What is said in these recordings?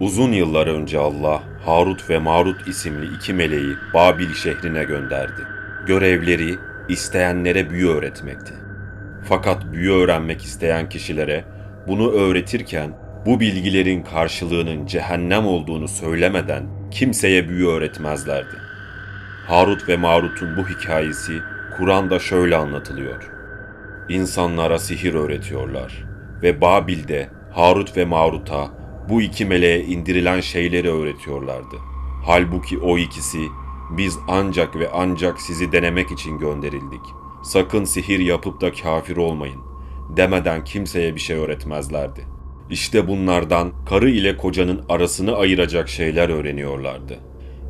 Uzun yıllar önce Allah, Harut ve Marut isimli iki meleği Babil şehrine gönderdi. Görevleri, isteyenlere büyü öğretmekti. Fakat büyü öğrenmek isteyen kişilere bunu öğretirken bu bilgilerin karşılığının cehennem olduğunu söylemeden kimseye büyü öğretmezlerdi. Harut ve Marut'un bu hikayesi Kur'an'da şöyle anlatılıyor. İnsanlara sihir öğretiyorlar ve Babil'de Harut ve Marut'a bu iki meleğe indirilen şeyleri öğretiyorlardı. Halbuki o ikisi biz ancak ve ancak sizi denemek için gönderildik. Sakın sihir yapıp da kafir olmayın demeden kimseye bir şey öğretmezlerdi. İşte bunlardan karı ile kocanın arasını ayıracak şeyler öğreniyorlardı.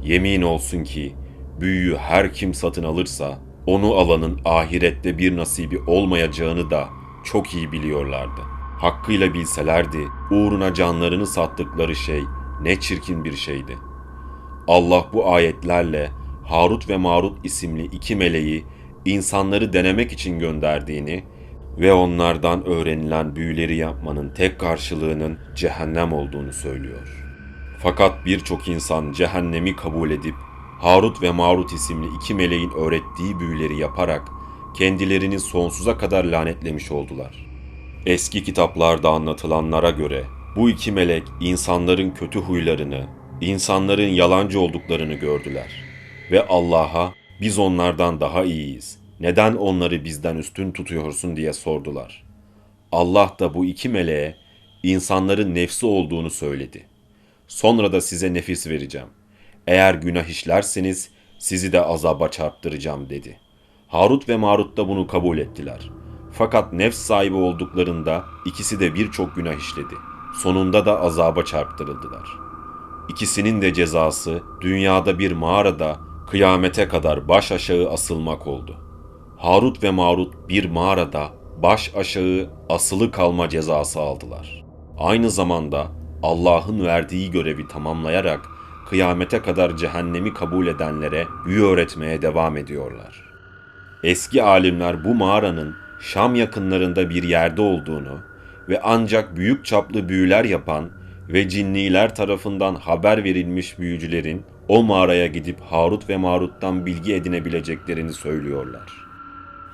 Yemin olsun ki büyüyü her kim satın alırsa onu alanın ahirette bir nasibi olmayacağını da çok iyi biliyorlardı. Hakkıyla bilselerdi uğruna canlarını sattıkları şey ne çirkin bir şeydi. Allah bu ayetlerle Harut ve Marut isimli iki meleği insanları denemek için gönderdiğini ve onlardan öğrenilen büyüleri yapmanın tek karşılığının cehennem olduğunu söylüyor. Fakat birçok insan cehennemi kabul edip Harut ve Marut isimli iki meleğin öğrettiği büyüleri yaparak kendilerini sonsuza kadar lanetlemiş oldular. Eski kitaplarda anlatılanlara göre bu iki melek insanların kötü huylarını, insanların yalancı olduklarını gördüler ve Allah'a biz onlardan daha iyiyiz. Neden onları bizden üstün tutuyorsun diye sordular. Allah da bu iki meleğe insanların nefsi olduğunu söyledi. Sonra da size nefis vereceğim. Eğer günah işlerseniz sizi de azaba çarptıracağım dedi. Harut ve Marut da bunu kabul ettiler. Fakat nefs sahibi olduklarında ikisi de birçok günah işledi. Sonunda da azaba çarptırıldılar. İkisinin de cezası dünyada bir mağarada kıyamete kadar baş aşağı asılmak oldu. Harut ve Marut bir mağarada baş aşağı asılı kalma cezası aldılar. Aynı zamanda Allah'ın verdiği görevi tamamlayarak kıyamete kadar cehennemi kabul edenlere büyü öğretmeye devam ediyorlar. Eski alimler bu mağaranın Şam yakınlarında bir yerde olduğunu ve ancak büyük çaplı büyüler yapan ve cinniler tarafından haber verilmiş büyücülerin o mağaraya gidip Harut ve Marut'tan bilgi edinebileceklerini söylüyorlar.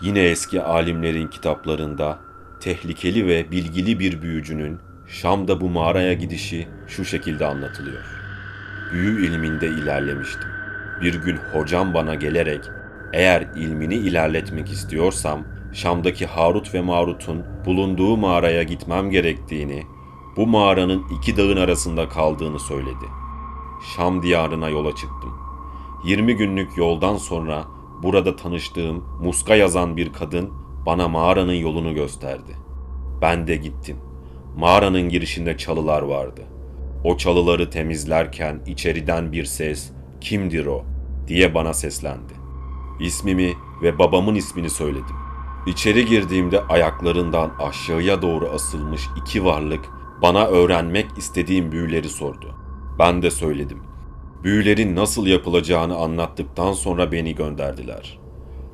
Yine eski alimlerin kitaplarında tehlikeli ve bilgili bir büyücünün Şam'da bu mağaraya gidişi şu şekilde anlatılıyor. Büyü ilminde ilerlemiştim. Bir gün hocam bana gelerek eğer ilmini ilerletmek istiyorsam Şam'daki Harut ve Marut'un bulunduğu mağaraya gitmem gerektiğini, bu mağaranın iki dağın arasında kaldığını söyledi. Şam diyarına yola çıktım. 20 günlük yoldan sonra burada tanıştığım muska yazan bir kadın bana mağaranın yolunu gösterdi. Ben de gittim. Mağaranın girişinde çalılar vardı. O çalıları temizlerken içeriden bir ses "Kimdir o?" diye bana seslendi. İsmimi ve babamın ismini söyledim. İçeri girdiğimde ayaklarından aşağıya doğru asılmış iki varlık bana öğrenmek istediğim büyüleri sordu. Ben de söyledim. Büyülerin nasıl yapılacağını anlattıktan sonra beni gönderdiler.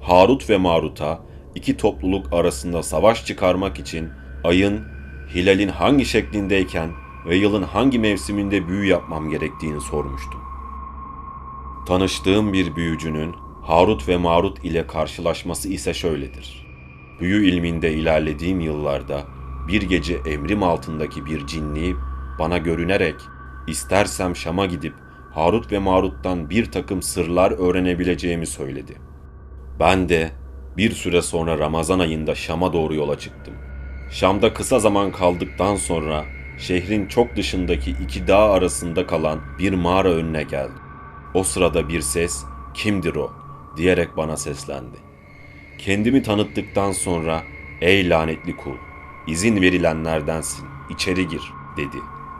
Harut ve Marut'a iki topluluk arasında savaş çıkarmak için ayın, hilalin hangi şeklindeyken ve yılın hangi mevsiminde büyü yapmam gerektiğini sormuştum. Tanıştığım bir büyücünün Harut ve Marut ile karşılaşması ise şöyledir. Büyü ilminde ilerlediğim yıllarda bir gece emrim altındaki bir cinni bana görünerek istersem Şam'a gidip Harut ve Marut'tan bir takım sırlar öğrenebileceğimi söyledi. Ben de bir süre sonra Ramazan ayında Şam'a doğru yola çıktım. Şam'da kısa zaman kaldıktan sonra şehrin çok dışındaki iki dağ arasında kalan bir mağara önüne geldim. O sırada bir ses, kimdir o diyerek bana seslendi. Kendimi tanıttıktan sonra, ey lanetli kul, izin verilenlerdensin, içeri gir dedi.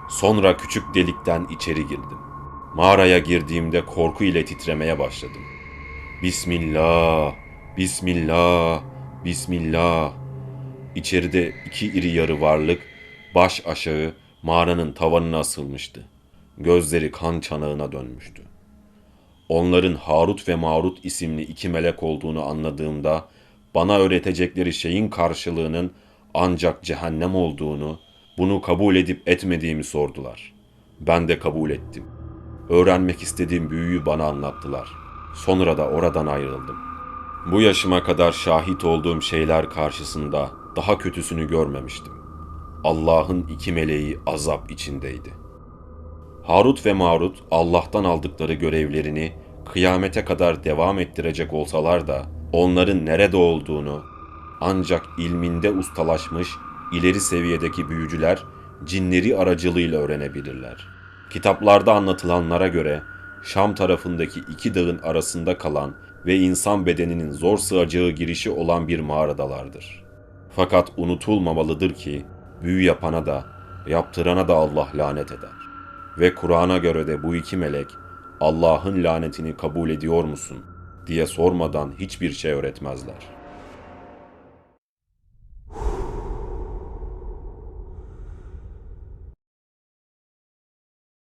Sonra küçük delikten içeri girdim. Mağaraya girdiğimde korku ile titremeye başladım. Bismillah, Bismillah, Bismillah. İçeride iki iri yarı varlık baş aşağı mağaranın tavanına asılmıştı. Gözleri kan çanağına dönmüştü. Onların Harut ve Marut isimli iki melek olduğunu anladığımda bana öğretecekleri şeyin karşılığının ancak cehennem olduğunu, bunu kabul edip etmediğimi sordular. Ben de kabul ettim. Öğrenmek istediğim büyüyü bana anlattılar. Sonra da oradan ayrıldım. Bu yaşıma kadar şahit olduğum şeyler karşısında daha kötüsünü görmemiştim. Allah'ın iki meleği azap içindeydi. Harut ve Marut Allah'tan aldıkları görevlerini kıyamete kadar devam ettirecek olsalar da onların nerede olduğunu ancak ilminde ustalaşmış ileri seviyedeki büyücüler cinleri aracılığıyla öğrenebilirler. Kitaplarda anlatılanlara göre Şam tarafındaki iki dağın arasında kalan ve insan bedeninin zor sığacağı girişi olan bir mağaradalardır. Fakat unutulmamalıdır ki büyü yapana da yaptırana da Allah lanet eder. Ve Kur'an'a göre de bu iki melek Allah'ın lanetini kabul ediyor musun diye sormadan hiçbir şey öğretmezler.